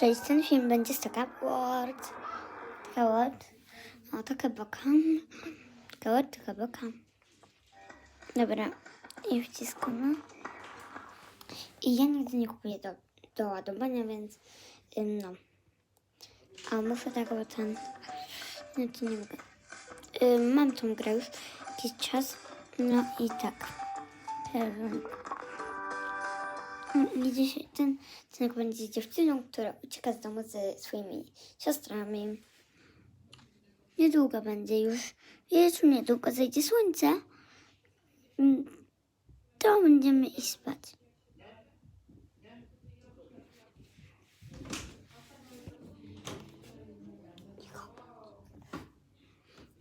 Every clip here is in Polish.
Cześć, ten film będzie z taka word. Taka word. O, taka boka. Taka word, taka boka. Dobra, i wciskamy. I ja nigdy nie kupuję do, do ładowania, więc ym, no. A muszę tak, bo ten... Nie, to nie mogę. Ym, mam tą grę już jakiś czas. No i tak. Dzisiaj ten odcinek będzie dziewczyną, która ucieka z domu ze swoimi siostrami. Niedługo będzie już. Już niedługo zejdzie słońce. Mm, To będziemy iść spać.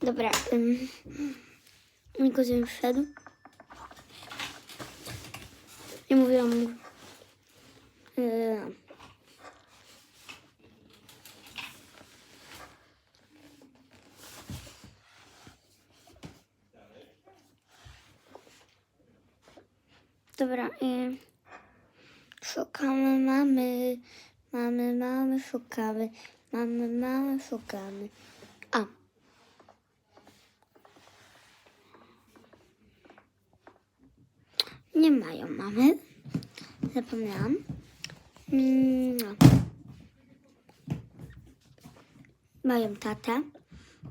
Dobra. Um, kuzyn wszedł. I mówiłam mu, Yy. Dobra, yy. szukamy mamy, mamy, mamy, szukamy, mamy, mamy, szukamy. A. Nie mają mamy. Zapomniałam. Mm. Mają tatę.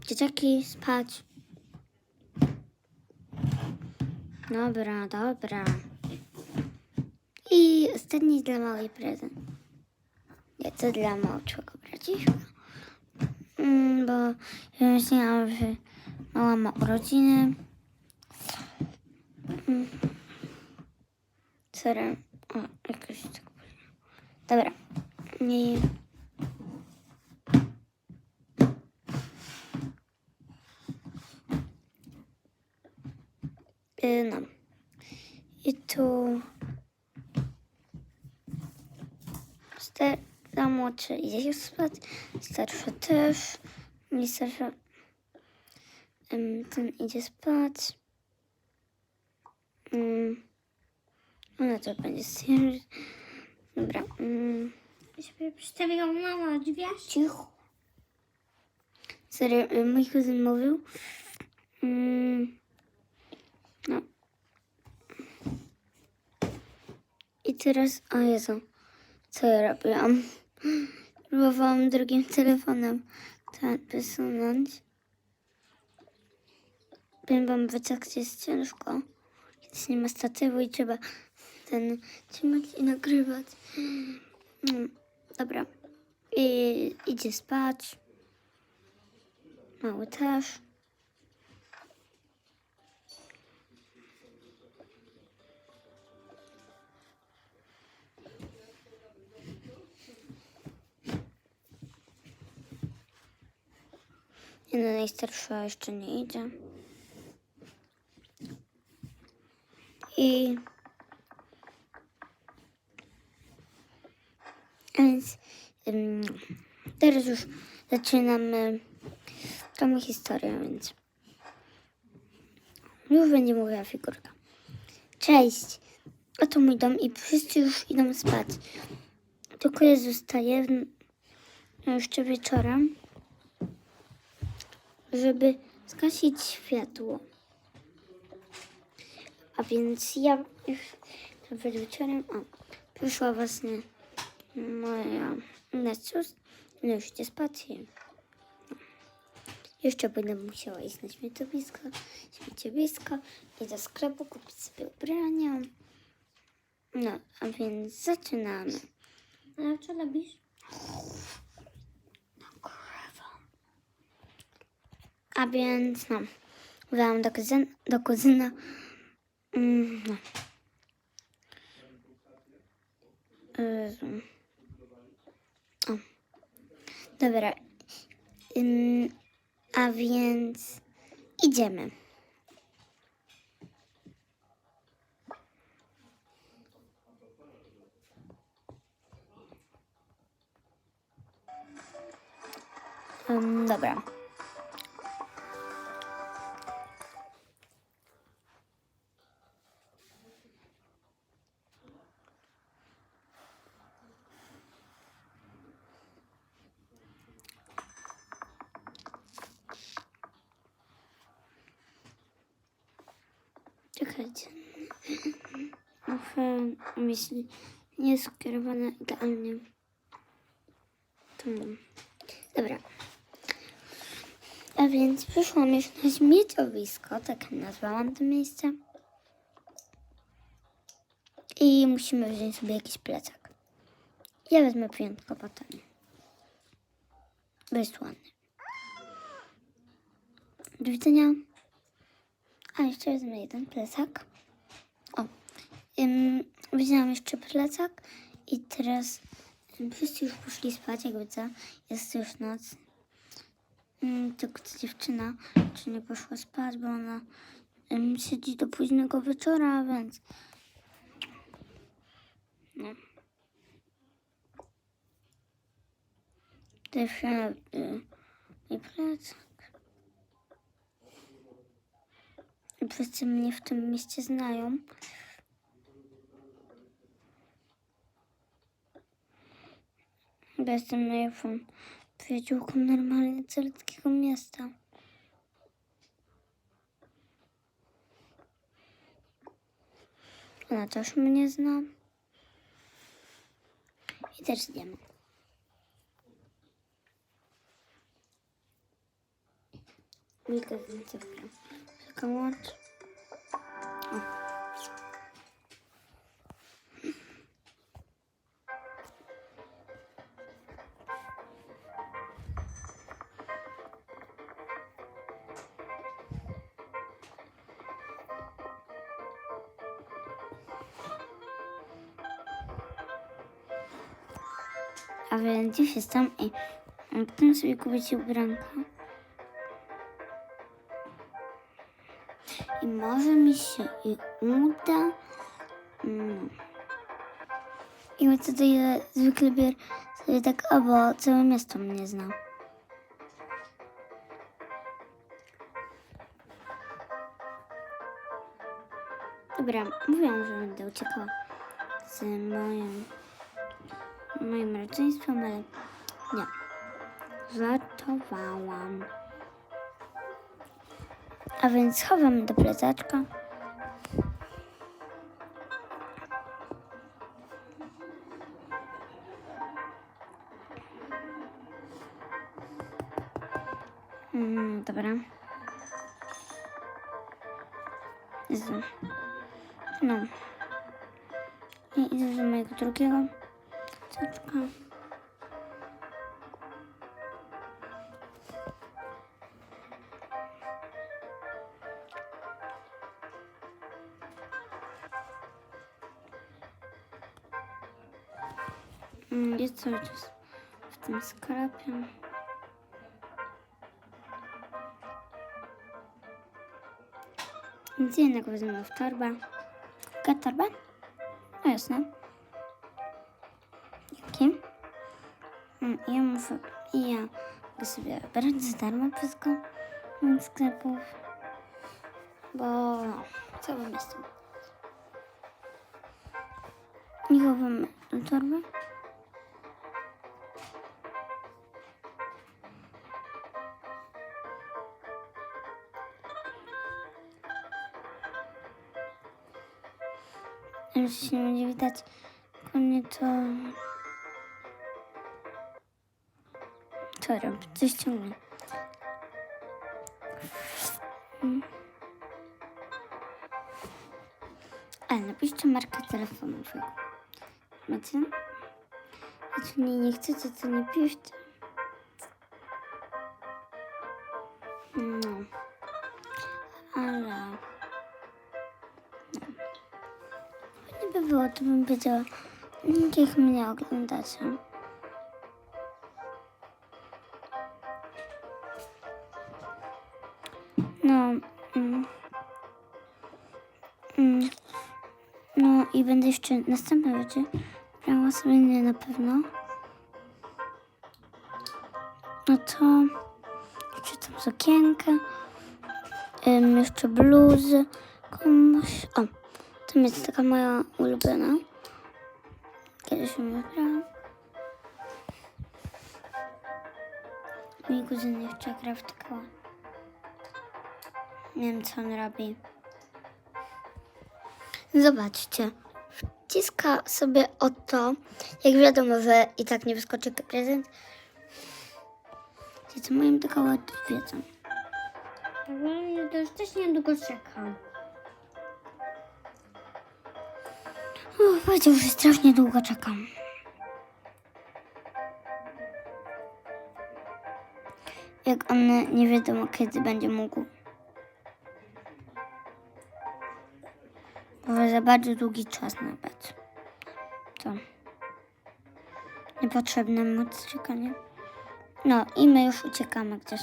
Dzieciaki spać. Dobra, dobra. I ostatni dla małej prezent. Nie, to dla małego braciszka. Mm, bo ja myślałam, że mała ma urodziny. Mm. Sorry. O, jakoś tak. Dobra. I... Y, No. I tu... Za młodszy idzie się spać, starsza też. I starsza... Ten idzie spać. Ona to będzie stwierdzić. Dobra. Mm. Żeby przedstawiła mama drzwi. Cicho. Serio, y, mój kuzyn mówił. Mm, no. I teraz, o Jezu, co ja robiłam? Próbowałam drugim telefonem to wysunąć. Wiem wam wyciągać jest ciężko. Kiedyś nie ma statywu i trzeba ten trzymać i nagrywać. Mm, dobra. I idzie spać. Mały też. Jedna najstarsza jeszcze nie idzie. I Więc ym, teraz już zaczynamy tą historię, więc już będzie mówiła figurka. Cześć, oto mój dom i wszyscy już idą spać. Tylko ja zostaję w, jeszcze wieczorem, żeby zgasić światło. A więc ja już przed wieczorem, o, przyszła właśnie moja Necius, no już spać. i- no. Jeszcze będę musiała iść na śmieciowisko, śmieciowisko i do sklepu kupić sobie ubrania. No, a więc zaczynamy. Ale co robisz? A więc no, wylałam do, kuzyn, do kuzyna. Mm, no. Jezu. Dobra. Ym, a więc idziemy. Ym, dobra. Muszę myśli nie skierowane idealnie. Dobra. A więc przyszłam już na śmieciowisko, tak nazwałam to miejsce. I musimy wziąć sobie jakiś plecak. Ja wezmę wyjątkowo ten. Wysłany. Do widzenia. A jeszcze wezmę jeden plecak. Ym, wzięłam jeszcze plecak i teraz wszyscy już poszli spać, jak widzę. Jest już noc. Tylko ta dziewczyna czy nie poszła spać, bo ona siedzi do późnego wieczora, więc no. Dziewczyna y, i plecak. Wszyscy mnie w tym mieście znają. Bo jestem najlepszą przyjaciółką normalnie celeckiego miasta. Ona też mnie zna. I też idziemy. Mika końcówka. Czekam A dziś jestem i chcę sobie kupić ubranka. I może mi się i uda. Mm. I wtedy ja zwykle biorę sobie tak, o, bo całe miasto mnie zna. Dobra, mówiłam, że będę uciekała z moim, moim rodzeństwem, ale nie. Żartowałam. A więc schowam do plecaczka. Mm, dobra. Jezu. No. I idę do mojego drugiego plecaczka. Mm, Jest cały czas w tym sklepie. Więc jednak wezmę w torbę. Jasne. Jaki? Mm, Ja muszę... i Ja sobie brać za darmo wszystko z sklepów. Bo... no, Całym miastem. I chowamy do torby. Jeśli nie będzie widać to... Co robię? Coś ciągnie. Mm. Ale napiszcie markę telefonowego. Macie? Jeśli nie chcecie, to nie piszcie. No. Ale... Nie by było, to bym wiedziała, niech mnie oglądacie. Następne rzeczy brała sobie nie na pewno. No to jeszcze tam sukienkę, ym, jeszcze bluzy komuś. O, to jest taka moja ulubiona. Kiedyś ją wybrałam. Mój kuzyn jeszcze gra w taką. Nie wiem, co on robi. Zobaczcie. Wciska sobie o to, jak wiadomo, że i tak nie wyskoczy prezent. Co mają tylko wiedzą. Ale to już też niedługo czekam. Uff, powiedział, że strasznie długo czekam. Jak on nie wiadomo kiedy będzie mógł. Za bardzo długi czas nawet. To. Niepotrzebne mu czekanie. No i my już uciekamy gdzieś.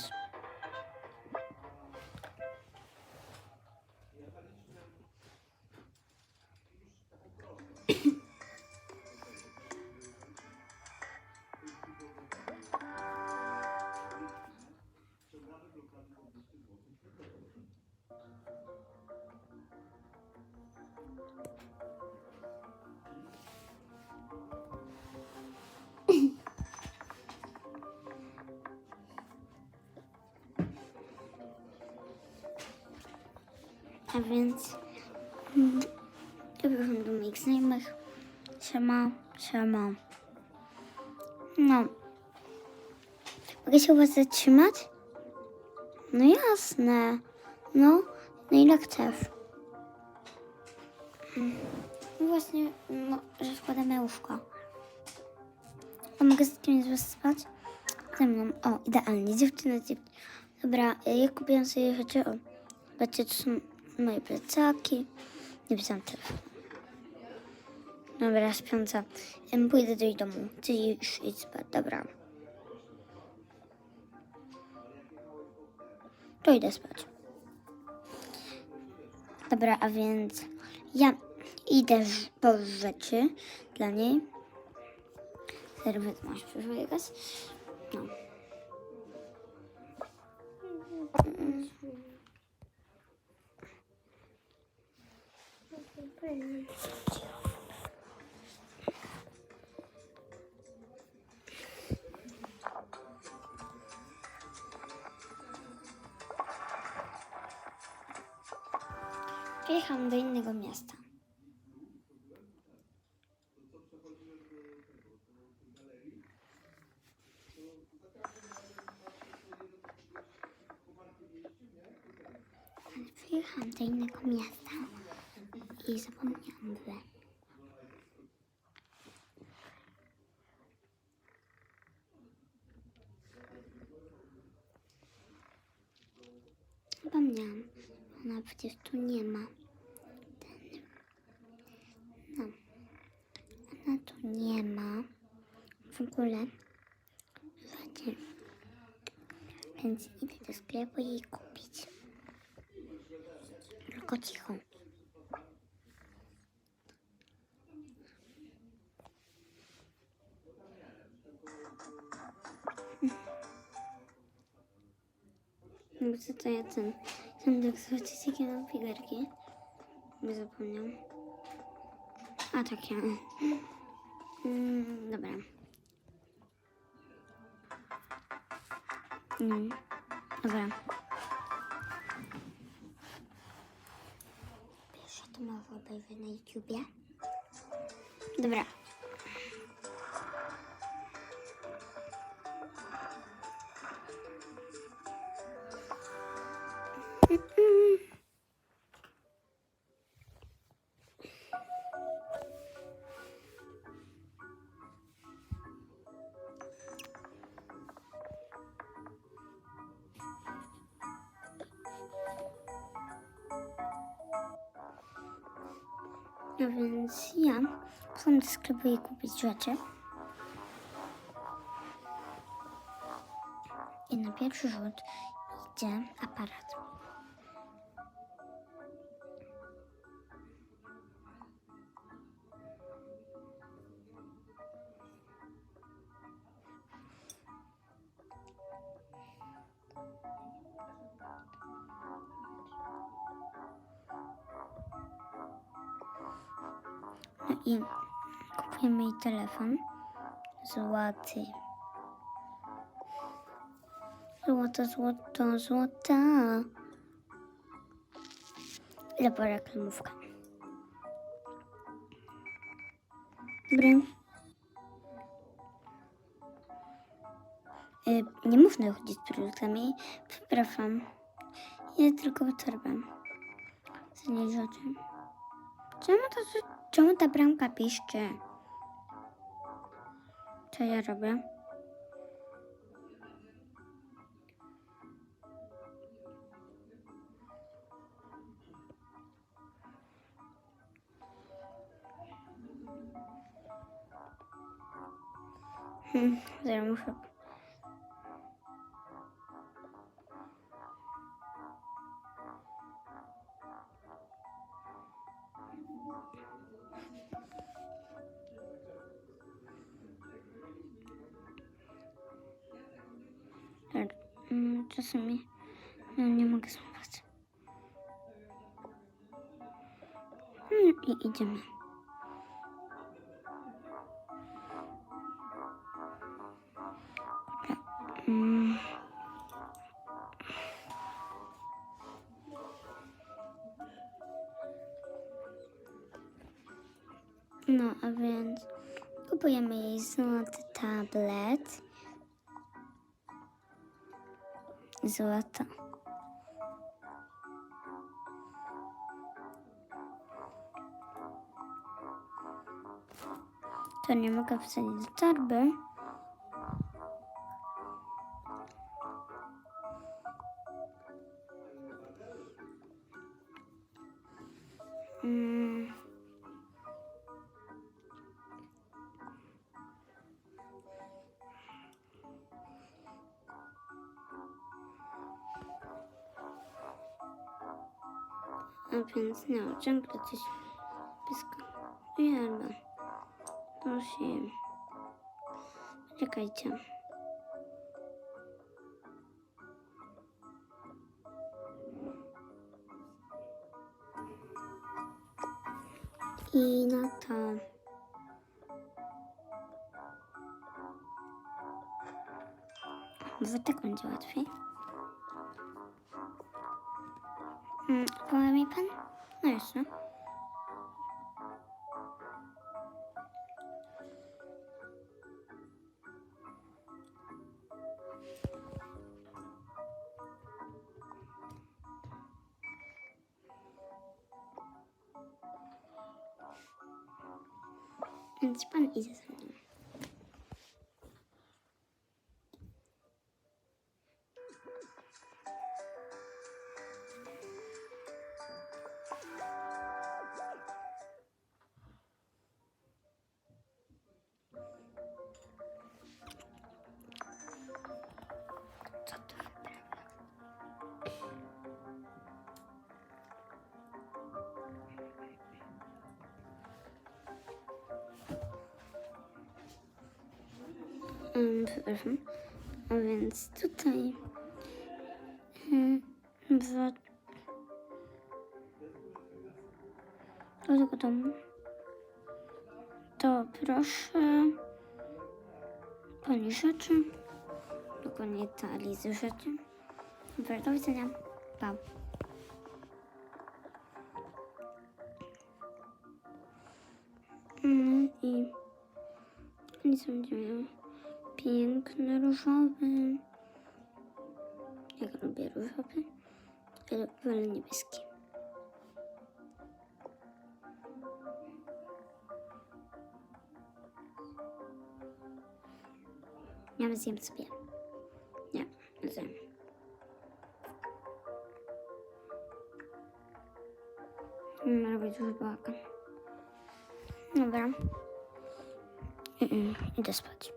A więc mm, ja wyszłam do moich znajomych. Siema, siema. No. Mogę się u was zatrzymać? No jasne. No, no ile chcesz. Mm. No właśnie, no, że składamy łóżko. A mogę z kimś spać? Ze mną. O, idealnie. Dziewczyna, dziewczyna. Dobra, ja kupiłam sobie rzeczy. O, zobaczcie, to są moje plecaki. Nie pisałam telefonu. Dobra, śpiąca. Pójdę do jej domu. Ty już idź spać. Dobra. To idę spać. Dobra, a więc ja idę po rzeczy dla niej. Serwet masz przyszło jakaś? No. Przyjechałam do innego miasta. Ale Przyjechałam do innego miasta i zapomniałam, że Zapomniałam. Ona przecież tu nie ma. Ten. No. Ona tu nie ma. W ogóle. Słuchajcie. Więc idę do sklepu i kupić. Tylko cicho. No co to ja ten... Tak zobaczyć jakie mam figerki. Nie zapomniał. A takie. Mm, dobra. Mm, dobra. Pierwsze to obejrzę na YouTubie. Dobra. No więc ja poszłam do sklepu i kupić rzeczy. I na pierwszy rzut idzie aparat. I kupujemy jej telefon. Złoty. Złota, złota, złota. Lepa reklamówka. Dobry. Y, nie można chodzić z produktami. Przepraszam. Ja tylko torbę. Z niej rzeczy. Czemu, to, czemu ta bramka piszczy? Co ja robię? Hmm, zaraz muszę. Idziemy. No, a więc kupujemy jej złoty tablet. Złoto. To nie mogę wsadzić do torby. Mm. A więc no, ciągle coś blisko. Jadła. Prosím. Czekajcie. I no to... Może tak będzie łatwiej. Mm, powie mi pan? No jasne. Mm. A więc tutaj mm, do tego domu. To proszę pani rzeczy. Dokładnie talii z rzeczy. Dobra, do widzenia. Pa. Mm, i nic będzie Lubię różowy, ale wolę niebieski. Ja zjem sobie. Nie, zjem. Mm, Robię duży bałagan. Dobra. Mm, idę spać.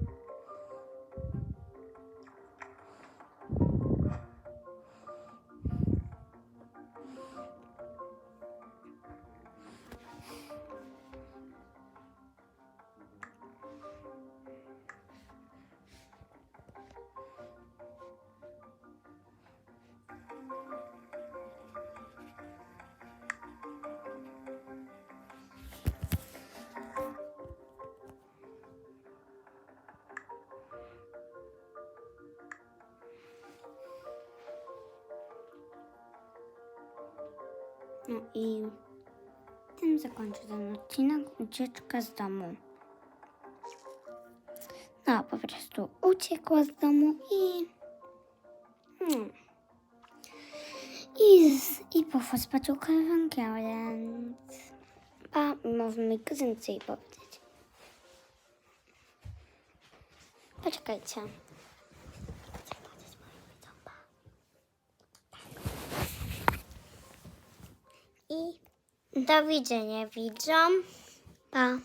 No i tym zakończę ten odcinek ucieczka z domu. No, po prostu uciekła z domu i. Hmm. I, z, i poszła spać u koleżanki, więc. A może mi kuzynce jej powiedzieć. Poczekajcie. Chcę powiedzieć moim widzom, pa. I Do widzenia widzom. pa.